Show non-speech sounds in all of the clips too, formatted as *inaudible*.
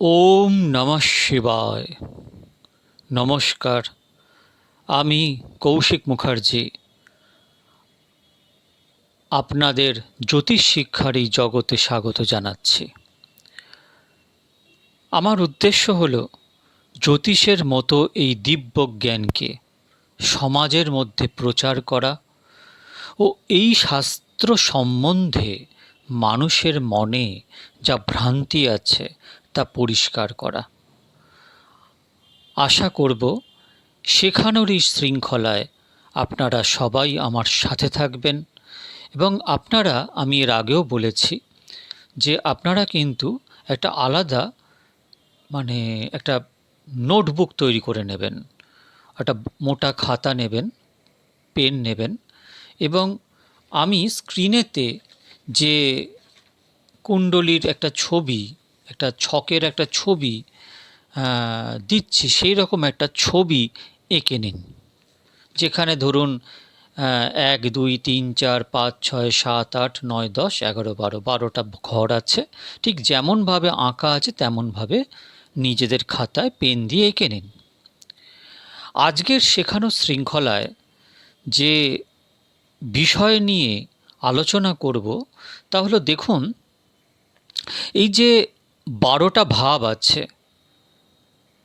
ওম নমঃ শিবায়। নমস্কার, আমি কৌশিক মুখার্জি। আপনাদের জ্যোতিষ শিক্ষার এই জগতে স্বাগত জানাচ্ছি। আমার উদ্দেশ্য হল জ্যোতিষের মতো এই দিব্য জ্ঞানকে সমাজের মধ্যে প্রচার করা ও এই শাস্ত্র সম্বন্ধে মানুষের মনে যা ভ্রান্তি আছে তা পরিষ্কার করা। আশা করব শেখানোর এই শৃঙ্খলায় আপনারা সবাই আমার সাথে থাকবেন এবং আপনারা, আমি এর আগেও বলেছি যে আপনারা কিন্তু একটা আলাদা মানে একটা নোটবুক তৈরি করে নেবেন, একটা মোটা খাতা নেবেন, পেন নেবেন এবং আমি স্ক্রিনেতে যে কুণ্ডলীর একটা ছবি একটা ছকের একটা ছবি দিচ্ছি সেই রকম একটা ছবি এঁকে নিন। যেখানে ধরুন এক, দুই, তিন, চার, পাঁচ, ছয়, সাত, আট, নয়, দশ, এগারো, বারো, বারোটা ঘর আছে। ঠিক যেমনভাবে আঁকা আছে, তেমনভাবে নিজেদের খাতায় পেন দিয়ে এঁকে নিন। আজকের শেখানো শৃঙ্খলায় যে বিষয় নিয়ে আলোচনা করব, তা হলো দেখুন, এই যে বারোটা ভাব আছে।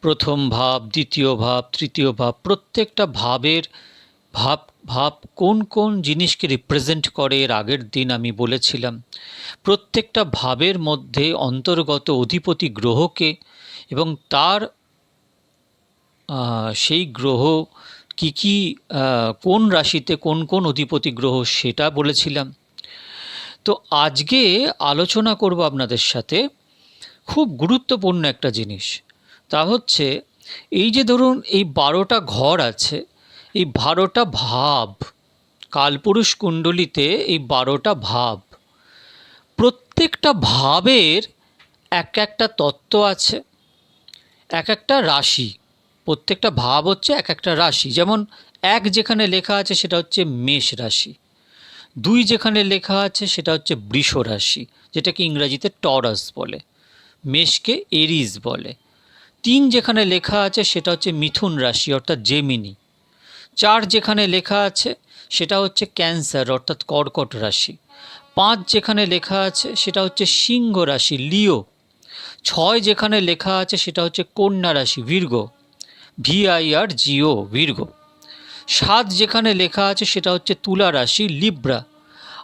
প্রথম ভাব, দ্বিতীয় ভাব, তৃতীয় ভাব, প্রত্যেকটা ভাবের ভাব ভাব কোন কোন জিনিসকে রিপ্রেজেন্ট করে এর আগের দিন আমি বলেছিলাম। প্রত্যেকটা ভাবের মধ্যে অন্তর্গত অধিপতি গ্রহকে এবং তার সেই গ্রহ কি কি কোন রাশিতে কোন কোন অধিপতি গ্রহ সেটা বলেছিলাম। তো আজকে আলোচনা করব আপনাদের সাথে। খুব গুরুত্বপূর্ণ একটা জিনিস। তা হচ্ছে, এই যে ধরুন, এই বারোটা ঘর আছে, এই বারোটা ভাব, কালপুরুষ কুণ্ডলিতে এই বারোটা ভাব, প্রত্যেকটা ভাবের এক একটা তত্ত্ব আছে, এক একটা রাশি, প্রত্যেকটা ভাব হচ্ছে এক একটা রাশি। যেমন এক যেখানে লেখা আছে সেটা হচ্ছে মেষ রাশি, দুই যেখানে লেখা আছে সেটা হচ্ছে বৃষ রাশি, যেটাকে ইংরাজিতে টরাস বলে। মেষকে এরিজ বলে। তিন যেখানে লেখা আছে সেটা হচ্ছে মিথুন রাশি, অর্থাৎ জেমিনি। চার যেখানে লেখা আছে সেটা হচ্ছে ক্যান্সার, অর্থাৎ কর্কট রাশি। পাঁচ যেখানে লেখা আছে সেটা হচ্ছে সিংহ রাশি, লিও। ছয় যেখানে লেখা আছে সেটা হচ্ছে কন্যা রাশি, ভির্গ। ভিআইআর, জিও, ভির্গ। সাত যেখানে লেখা আছে সেটা হচ্ছে তুলা রাশি, লিব্রা।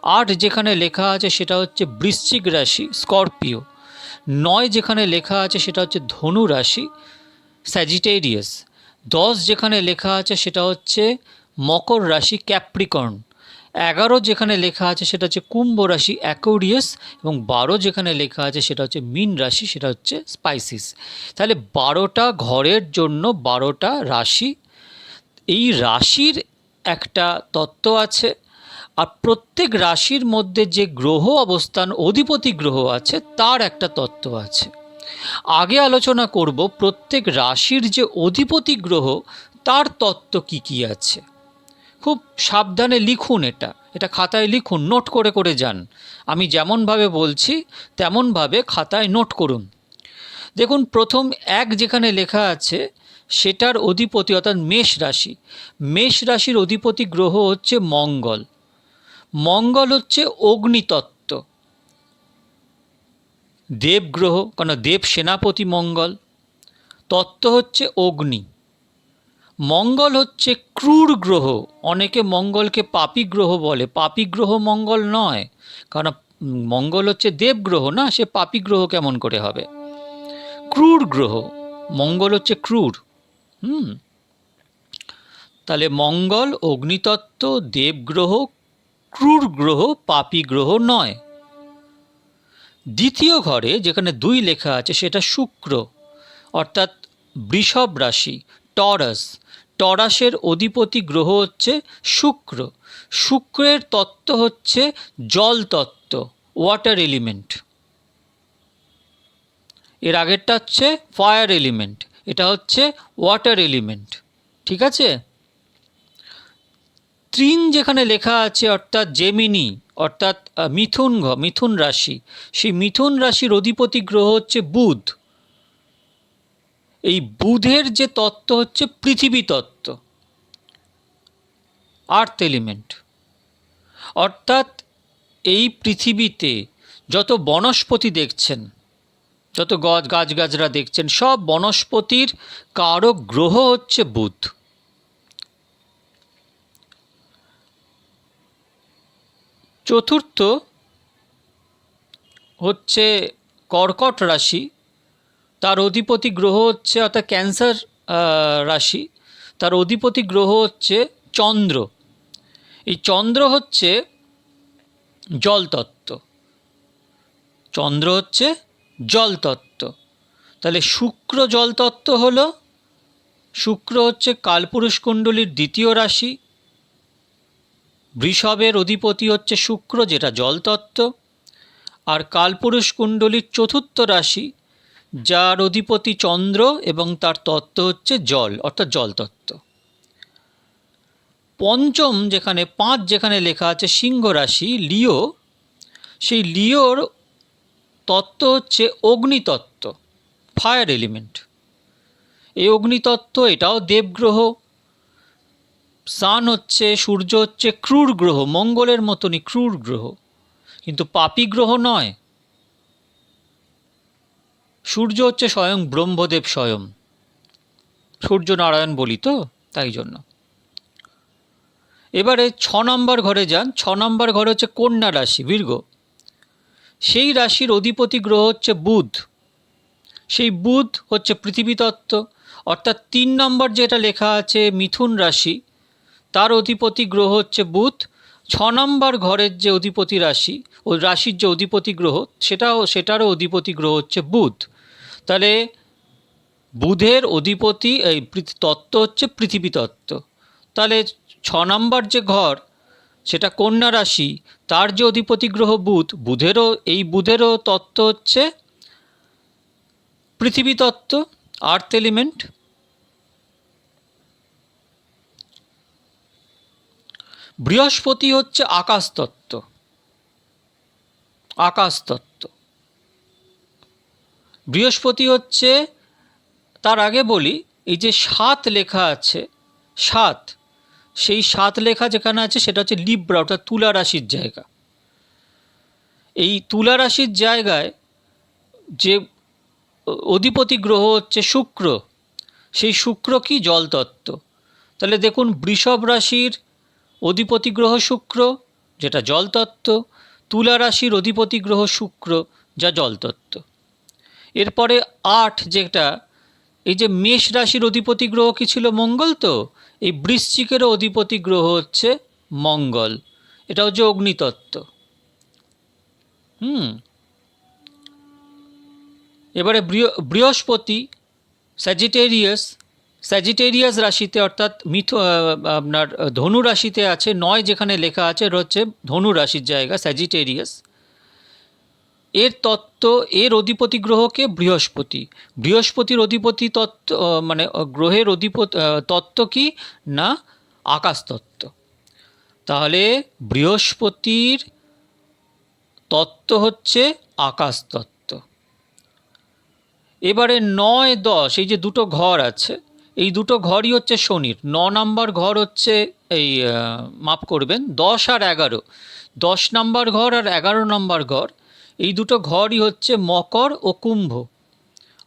আট যেখানে লেখা আছে সেটা হচ্ছে বৃশ্চিক রাশি, স্করপিও। নয় যেখানে লেখা আছে সেটা হচ্ছে ধনু রাশি স্যাজিটেরিয়াস দশ যেখানে লেখা আছে সেটা হচ্ছে মকর রাশি ক্যাপ্রিকর্ন এগারো যেখানে লেখা আছে সেটা হচ্ছে কুম্ভ রাশি অ্যাকোরিয়াস এবং বারো যেখানে লেখা আছে সেটা হচ্ছে মিন রাশি, সেটা হচ্ছে স্পাইসিস তাহলে বারোটা ঘরের জন্য বারোটা রাশি। এই রাশির একটা তত্ত্ব আছে আর প্রত্যেক রাশির মধ্যে যে গ্রহ অবস্থান, অধিপতি গ্রহ আছে, তার একটা তত্ত্ব আছে। আগে আলোচনা করব প্রত্যেক রাশির যে অধিপতি গ্রহ, তার তত্ত্ব কি কি আছে। খুব সাবধানে লিখুন এটা। এটা খাতায় লিখুন, নোট করে করে যান। আমি যেমনভাবে বলছি, তেমনভাবে খাতায় নোট করুন। দেখুন, প্রথম এক যেখানে লেখা আছে, সেটার অধিপতি অর্থাৎ মেষ রাশি। মেষ রাশির অধিপতি গ্রহ হচ্ছে মঙ্গল। মঙ্গল হচ্ছে অগ্নিতত্ত্ব। দেবগ্রহ, কেন দেব সেনাপতি মঙ্গল, তত্ত্ব হচ্ছে অগ্নি। মঙ্গল হচ্ছে ক্রূর গ্রহ। অনেকে মঙ্গলকে পাপি গ্রহ বলে। পাপি গ্রহ মঙ্গল নয়। কারণ মঙ্গল হচ্ছে দেবগ্রহ না, সে পাপি গ্রহ কেমন করে হবে? ক্রূর গ্রহ। মঙ্গল হচ্ছে ক্রূর। হুম। তাহলে মঙ্গল, অগ্নিতত্ত্ব, দেবগ্রহ ক্রূর গ্রহ, পাপী গ্রহ নয়। দ্বিতীয় ঘরে যেখানে দুই লেখা আছে, সেটা শুক্র, অর্থাৎ বৃষভ রাশি, টরাস। টরাসের অধিপতি গ্রহ হচ্ছে শুক্র। শুক্রের তত্ত্ব হচ্ছে জল তত্ত্ব ওয়াটার এলিমেন্ট এর আগেরটা হচ্ছে ফায়ার এলিমেন্ট এটা হচ্ছে ওয়াটার এলিমেন্ট ঠিক আছে? ত্রিন যেখানে লেখা আছে অর্থাৎ জেমিনি, অর্থাৎ মিথুন ঘ, মিথুন রাশি, সেই মিথুন রাশির অধিপতি গ্রহ হচ্ছে বুধ। এই বুধের যে তত্ত্ব হচ্ছে পৃথিবী তত্ত্ব। Earth element. অর্থাৎ এই পৃথিবীতে যত বনস্পতি দেখছেন, যত গজ গাছগাছরা দেখছেন, সব বনস্পতির কারক গ্রহ হচ্ছে বুধ। চতুর্থ হচ্ছে কর্কট রাশি। তার অধিপতি গ্রহ হচ্ছে অর্থাৎ ক্যান্সার রাশি। তার অধিপতি গ্রহ হচ্ছে চন্দ্র। এই চন্দ্র হচ্ছে জলতত্ত্ব। চন্দ্র হচ্ছে জলতত্ত্ব। তাহলে শুক্র জলতত্ত্ব হলো, শুক্র হচ্ছে কালপুরুষ কুণ্ডলীর দ্বিতীয় রাশি বৃষভের অধিপতি হচ্ছে শুক্র, যেটা জলতত্ত্ব, আর কালপুরুষ কুণ্ডলীর চতুর্থ রাশি, যার অধিপতি চন্দ্র এবং তার তত্ত্ব হচ্ছে জল, অর্থাৎ জলতত্ত্ব। পঞ্চম যেখানে, পাঁচ যেখানে লেখা আছে সিংহ রাশি, লিও, সেই লিওর তত্ত্ব হচ্ছে অগ্নিতত্ত্ব ফায়ার এলিমেন্ট এই অগ্নিতত্ত্ব, এটাও দেবগ্রহ সান হচ্ছে, সূর্য হচ্ছে ক্রূর গ্রহ, মঙ্গলের মতনই ক্রূর গ্রহ। কিন্তু পাপি গ্রহ নয়। সূর্য হচ্ছে স্বয়ং ব্রহ্মদেব স্বয়ং। সূর্য নারায়ণ বলি তো, তাই জন্য। এবারে ছ নম্বর ঘরে যান। ছ নম্বর ঘরে হচ্ছে কন্যা রাশি, বীর্ঘ। সেই রাশির অধিপতি গ্রহ হচ্ছে বুধ। সেই বুধ হচ্ছে পৃথিবী তত্ত্ব অর্থাৎ তিন নম্বর যেটা লেখা আছে, মিথুন রাশি তার অধিপতি গ্রহ হচ্ছে বুধ। ছ নম্বর ঘরের যে অধিপতি রাশি, ও রাশির যে অধিপতি গ্রহ, সেটাও, সেটারও অধিপতি গ্রহ হচ্ছে বুধ। তাহলে বুধের অধিপতি, এই তত্ত্ব হচ্ছে পৃথিবী তত্ত্ব। তাহলে ছ নম্বর যে ঘর, সেটা কন্যা রাশি, তার যে অধিপতি গ্রহ বুধ, বুধেরও, এই বুধেরও তত্ত্ব হচ্ছে পৃথিবী তত্ত্ব, আর্থ এলিমেন্ট। বৃহস্পতি হচ্ছে আকাশতত্ত্ব। আকাশতত্ত্ব। বৃহস্পতি হচ্ছে, তার আগে বলি, এই যে সাত লেখা আছে, সাত, সেই সাত লেখা যেখানে আছে, সেটা হচ্ছে লিব্রা অর্থাৎ তুলা রাশির জায়গা। এই তুলা রাশির জায়গায় যে অধিপতি গ্রহ হচ্ছে শুক্র, সেই শুক্র কি জলতত্ত্ব? তাহলে দেখুন, বৃষভ রাশির অধিপতি গ্রহ শুক্র, যেটা জলতত্ত্ব, তুলা রাশির অধিপতি গ্রহ শুক্র, যা জলতত্ত্ব। এরপরে আট যেটা, এই যে মেষ রাশির অধিপতি গ্রহ কি ছিল মঙ্গল তো? এই বৃশ্চিকেরও অধিপতি গ্রহ হচ্ছে মঙ্গল। এটা হচ্ছে অগ্নিতত্ত্ব। হুম। এবারে বৃহ- বৃহস্পতি স্যাজিটেরিয়াস স্যাজিটেরিয়াস রাশিতে অর্থাৎ মিথ আপনার ধনু রাশিতে আছে, নয় যেখানে লেখা আছে হচ্ছে ধনু রাশির জায়গা স্যাজিটেরিয়াস এর তত্ত্ব, এর অধিপতি গ্রহকে বৃহস্পতি। বৃহস্পতির অধিপতি তত্ত্ব মানে গ্রহের অধিপতি তত্ত্ব কি? না আকাশতত্ত্ব তাহলে বৃহস্পতির তত্ত্ব হচ্ছে আকাশতত্ত্ব এবারে নয় দশ, এই যে দুটো ঘর আছে এই দুটো ঘরই হচ্ছে শনির। ন নাম্বার ঘর হচ্ছে এই মাপ করবেন, দশ আর এগারো। দশ নাম্বার ঘর আর এগারো নাম্বার ঘর, এই দুটো ঘরই হচ্ছে মকর ও কুম্ভ।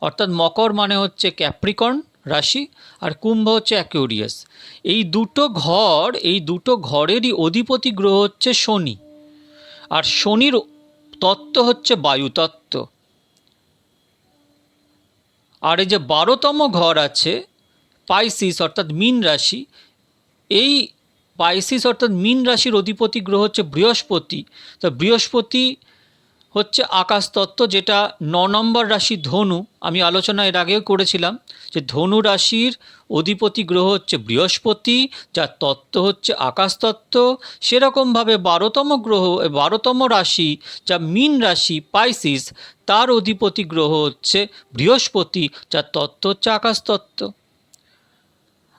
অর্থাৎ মকর মানে হচ্ছে ক্যাপ্রিকর্ন রাশি আর কুম্ভ হচ্ছে অ্যাকিউরিয়াস। এই দুটো ঘর, এই দুটো ঘরেরই অধিপতি গ্রহ হচ্ছে শনি। আর শনির তত্ত্ব হচ্ছে বায়ুতত্ত্ব। আর এই যে বারোতম ঘর আছে পাইসিস অর্থাৎ মীন রাশি, এই পাইসিস অর্থাৎ মীন রাশির অধিপতি গ্রহ হচ্ছে বৃহস্পতি। তো বৃহস্পতি হচ্ছে আকাশতত্ত্ব যেটা ন নম্বর রাশি ধনু। আমি আলোচনা এর আগেও করেছিলাম যে ধনু রাশির অধিপতি গ্রহ হচ্ছে বৃহস্পতি, যার তত্ত্ব হচ্ছে আকাশতত্ত্ব সেরকমভাবে বারোতম গ্রহ, বারোতম রাশি যা মীন রাশি, পাইসিস, তার অধিপতি গ্রহ হচ্ছে বৃহস্পতি, যার তত্ত্ব হচ্ছে আকাশতত্ত্ব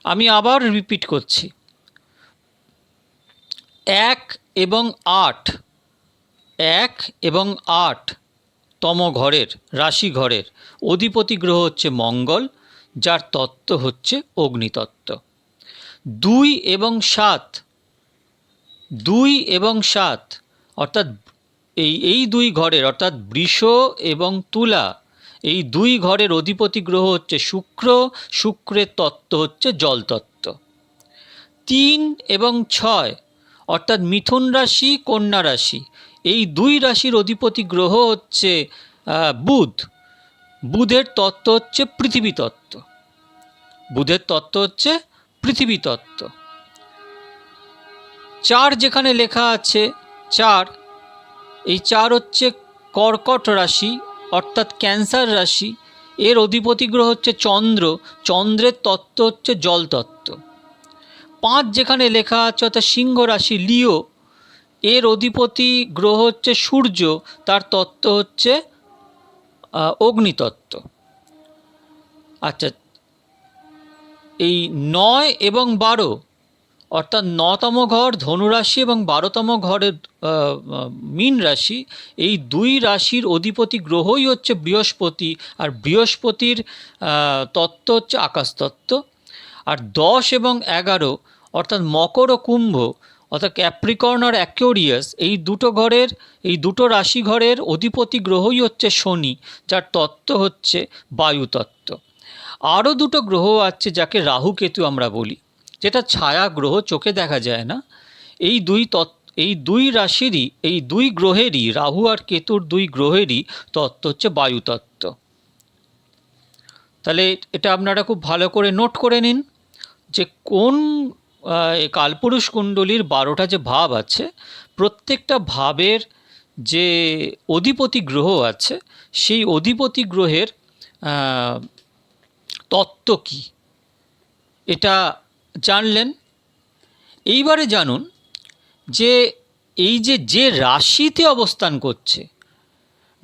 আমি আবার রিপিট করছি। এক এবং আট, এক এবং আট তম ঘরের, রাশি ঘরের অধিপতি গ্রহ হচ্ছে মঙ্গল, যার তত্ত্ব হচ্ছে অগ্নিতত্ত্ব। দুই এবং সাত, দুই এবং সাত, অর্থাৎ এই এই দুই ঘরের, অর্থাৎ বৃষ এবং তুলা এই দুই ঘরের অধিপতি গ্রহ হচ্ছে শুক্র, শুক্রের তত্ত্ব হচ্ছে জলতত্ত্ব। তিন এবং ছয়, অর্থাৎ মিথুন রাশি, কন্যা রাশি, এই দুই রাশির অধিপতি গ্রহ হচ্ছে বুধ। বুধের তত্ত্ব হচ্ছে পৃথিবী তত্ত্ব। বুধের তত্ত্ব হচ্ছে পৃথিবী তত্ত্ব। চার যেখানে লেখা আছে, চার, এই চার হচ্ছে কর্কট রাশি অর্থাৎ ক্যান্সার রাশি, এর অধিপতি গ্রহ হচ্ছে চন্দ্র, চন্দ্রের তত্ত্ব হচ্ছে জল তত্ত্ব। পাঁচ যেখানে লেখা আছে অর্থাৎ সিংহ রাশি লিও, এর অধিপতি গ্রহ হচ্ছে সূর্য, তার তত্ত্ব হচ্ছে অগ্নিতত্ত্ব। আচ্ছা এই নয় এবং বারো অর্থাৎ নতম ঘর, ধনুরাশি এবং বারোতম ঘরের মীন রাশি, এই দুই রাশির অধিপতি গ্রহই হচ্ছে বৃহস্পতি আর বৃহস্পতির তত্ত্ব হচ্ছে আকাশতত্ত্ব। আর দশ এবং এগারো, অর্থাৎ মকর ও কুম্ভ, অর্থাৎ ক্যাপ্রিকর্ন আর অ্যাকিওরিয়াস এই দুটো ঘরের, এই দুটো রাশি ঘরের অধিপতি গ্রহই হচ্ছে শনি, যার তত্ত্ব হচ্ছে বায়ুতত্ত্ব। আরও দুটো গ্রহ আছে যাকে রাহু কেতু আমরা বলি। যেটা ছায়া গ্রহ চোখে দেখা যায় না, এই দুই তত্ত্ব এই দুই রাশিরই, এই দুই গ্রহেরই, রাহু আর কেতুর দুই গ্রহেরই তত্ত্ব হচ্ছে বায়ুতত্ত্ব। তাহলে এটা আপনারা খুব ভালো করে নোট করে নিন যে কোন কালপুরুষ কুণ্ডলীর বারোটা যে ভাব আছে, প্রত্যেকটা ভাবের যে অধিপতি গ্রহ আছে, সেই অধিপতি গ্রহের তত্ত্ব কী? এটা জানলেন, এইবারে জানুন যে এই যে যে রাশিতে অবস্থান করছে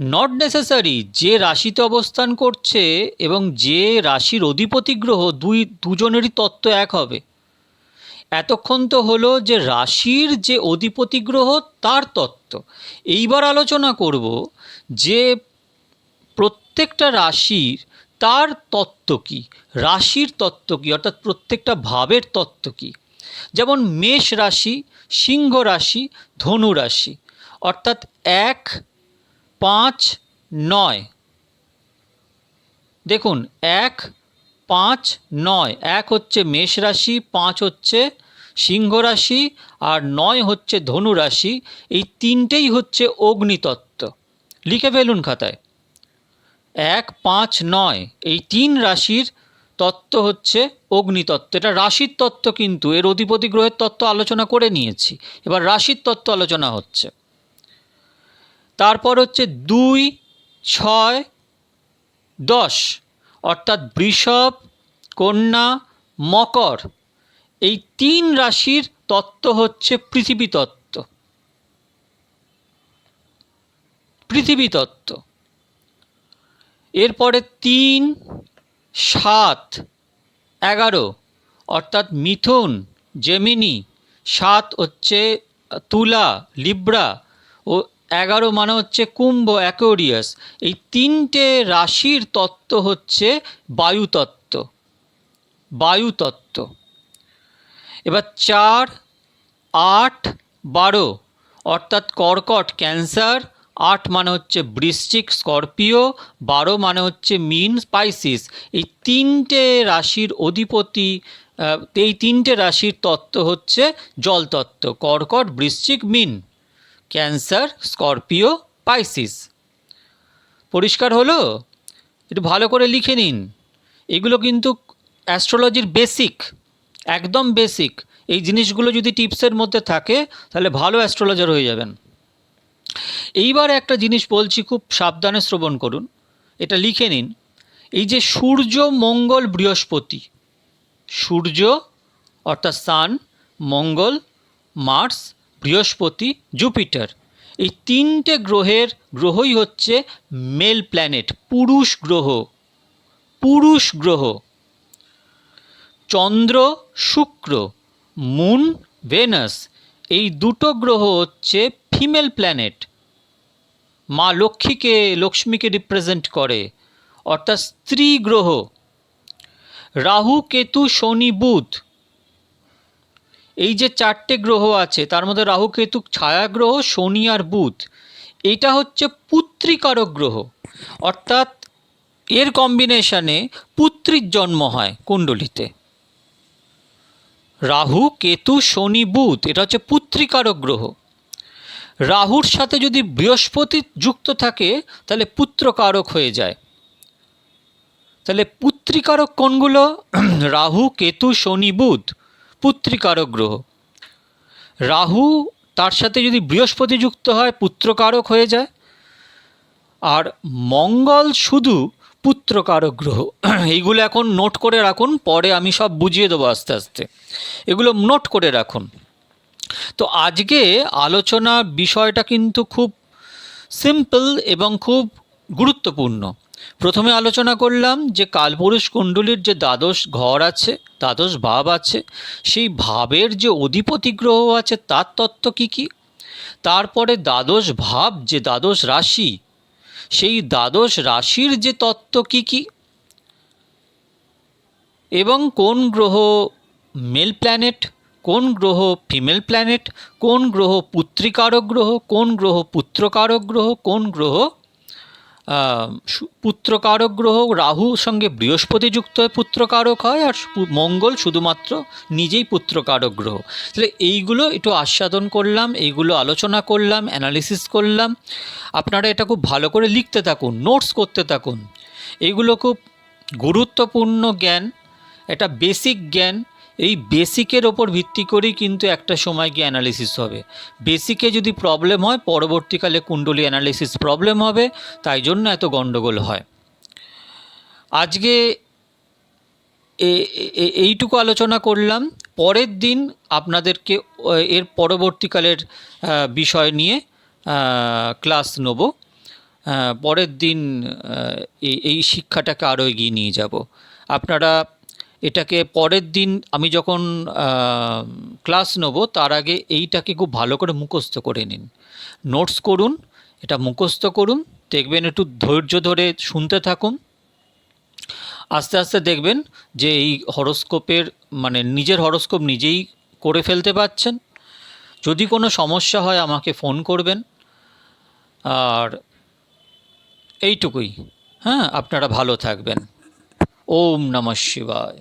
নট নেসেসারি যে রাশিতে অবস্থান করছে এবং যে রাশির অধিপতি গ্রহ দুই, দুজনেরই তত্ত্ব এক হবে। এতক্ষণ তো হলো যে রাশির যে অধিপতি গ্রহ তার তত্ত্ব। এইবার আলোচনা করব যে প্রত্যেকটা রাশির তার তত্ত্ব কী? রাশির তত্ত্ব কী? অর্থাৎ প্রত্যেকটা ভাবের তত্ত্ব কী? যেমন মেষ রাশি, সিংহ রাশি, ধনু রাশি। অর্থাৎ এক, পাঁচ, নয়। দেখুন, এক, পাঁচ, নয়। এক হচ্ছে মেষ রাশি, পাঁচ হচ্ছে সিংহ রাশি আর নয় হচ্ছে ধনু রাশি। এই তিনটেই হচ্ছে অগ্নিতত্ত্ব। লিখে ফেলুন খাতায়। এক, পাঁচ, নয়, এই তিন রাশির তত্ত্ব হচ্ছে অগ্নিতত্ত্ব। এটা রাশির তত্ত্ব কিন্তু, এর অধিপতি গ্রহের তত্ত্ব আলোচনা করে নিয়েছি। এবার রাশির তত্ত্ব আলোচনা হচ্ছে। তারপর হচ্ছে দুই, ছয়, দশ, অর্থাৎ বৃষভ, কন্যা, মকর। এই তিন রাশির তত্ত্ব হচ্ছে পৃথিবী তত্ত্ব। পৃথিবী তত্ত্ব। এরপরে তিন, সাত, এগারো, অর্থাৎ মিথুন, জেমিনি, সাত হচ্ছে তুলা, লিব্রা ও এগারো মানে হচ্ছে কুম্ভ, অ্যাকোরিয়াস। এই তিনটে রাশির তত্ত্ব হচ্ছে বায়ুতত্ত্ব বায়ুতত্ত্ব। এবার চার, আট, বারো, অর্থাৎ কর্কট, ক্যান্সার আট মানে হচ্ছে বৃশ্চিক, স্করপিও, বারো মানে হচ্ছে মিন, স্পাইসিস। এই তিনটে রাশির অধিপতি এই তিনটে রাশির তত্ত্ব হচ্ছে জলতত্ত্ব, কর্কট, বৃশ্চিক, মিন, ক্যান্সার, স্করপিও পাইসিস পরিষ্কার হলো? একটু ভালো করে লিখে নিন। এগুলো কিন্তু অ্যাস্ট্রোলজির বেসিক, একদম বেসিক। এই জিনিসগুলো যদি টিপসের মধ্যে থাকে, তাহলে ভালো অ্যাস্ট্রোলজার হয়ে যাবেন। এইবার একটা জিনিস বলছি, খুব সাবধানে শ্রবণ করুন, এটা লিখে নিন। এই যে সূর্য, মঙ্গল, বৃহস্পতি, সূর্য অর্থাৎ সান মঙ্গল মার্স বৃহস্পতি জুপিটার এই তিনটে গ্রহের গ্রহই হচ্ছে মেল প্ল্যানেট পুরুষ গ্রহ পুরুষ গ্রহ। চন্দ্র, শুক্র মুন ভেনাস এই দুটো গ্রহ হচ্ছে ফিমেল প্ল্যানেট মা লক্ষ্মীকে লক্ষ্মীকে রিপ্রেজেন্ট করে। অর্থাৎ স্ত্রী গ্রহ। রাহু, কেতু, শনি, বুধ। এই যে চারটে গ্রহ আছে, তার মধ্যে রাহু, কেতু ছায়া গ্রহ শনি আর বুধ। এটা হচ্ছে পুত্রিকারক গ্রহ। অর্থাৎ এর কম্বিনেশনে পুত্রীর জন্ম হয় কুণ্ডলিতে। রাহু, কেতু, শনি, বুধ, এটা হচ্ছে পুত্রিকারক গ্রহ। রাহুর সাথে যদি বৃহস্পতি যুক্ত থাকে, তাহলে পুত্রকারক হয়ে যায়। তাহলে পুত্রিকারক কোনগুলো? *clears throat* রাহু, কেতু, শনি, বুধ, পুত্রিকারক গ্রহ। রাহু তার সাথে যদি বৃহস্পতি যুক্ত হয়, পুত্রকারক হয়ে যায়। আর মঙ্গল শুধু পুত্রকারক গ্রহ। *clears throat* এইগুলো এখন নোট করে রাখুন, পরে আমি সব বুঝিয়ে দেবো আস্তে আস্তে। এগুলো নোট করে রাখুন। তো আজকে আলোচনা বিষয়টা কিন্তু খুব সিম্পল এবং খুব গুরুত্বপূর্ণ। প্রথমে আলোচনা করলাম যে কালপুরুষ কুণ্ডলীর যে দ্বাদশ ঘর আছে, দ্বাদশ ভাব আছে, সেই ভাবের যে অধিপতি গ্রহ আছে তার তত্ত্ব কী কী? তারপরে দ্বাদশ ভাব যে দ্বাদশ রাশি, সেই দ্বাদশ রাশির যে তত্ত্ব কী কী? এবং কোন গ্রহ মেল প্ল্যানেট? কোন গ্রহ ফিমেল প্ল্যানেট, কোন গ্রহ পুত্রিকারক গ্রহ, কোন গ্রহ পুত্রকারক গ্রহ, কোন গ্রহ পুত্রকারক গ্রহ, রাহু সঙ্গে বৃহস্পতি যুক্ত হয়ে পুত্রকারক হয় আর মঙ্গল শুধুমাত্র নিজেই পুত্রকারক গ্রহ। তাহলে এইগুলো একটু আস্বাদন করলাম, এইগুলো আলোচনা করলাম অ্যানালিসিস করলাম। আপনারা এটা খুব ভালো করে লিখতে থাকুন নোটস করতে থাকুন। এইগুলো খুব গুরুত্বপূর্ণ জ্ঞান, এটা বেসিক জ্ঞান। এই বেসিকের ওপর ভিত্তি করেই কিন্তু একটা সময় গিয়ে অ্যানালিসিস হবে। বেসিকে যদি প্রবলেম হয়, পরবর্তীকালে কুণ্ডলী অ্যানালিসিস প্রবলেম হবে, তাই জন্য এত গণ্ডগোল হয়। আজকে এইটুকু আলোচনা করলাম। পরের দিন আপনাদেরকে এর পরবর্তীকালের বিষয় নিয়ে ক্লাস নেব। পরের দিন এই শিক্ষাটাকে আরও এগিয়ে নিয়ে যাব। আপনারা এটাকে পরের দিন আমি যখন ক্লাস নেব, তার আগে এইটাকে খুব ভালো করে মুখস্থ করে নিন। নোটস করুন, এটা মুখস্থ করুন, দেখবেন একটু ধৈর্য ধরে শুনতে থাকুন। আস্তে আস্তে দেখবেন যে এই হরস্কোপের মানে নিজের হরস্কোপ নিজেই করে ফেলতে পারছেন। যদি কোনো সমস্যা হয় আমাকে ফোন করবেন। আর এইটুকুই। হ্যাঁ আপনারা ভালো থাকবেন। ওম নমঃ শিবায়।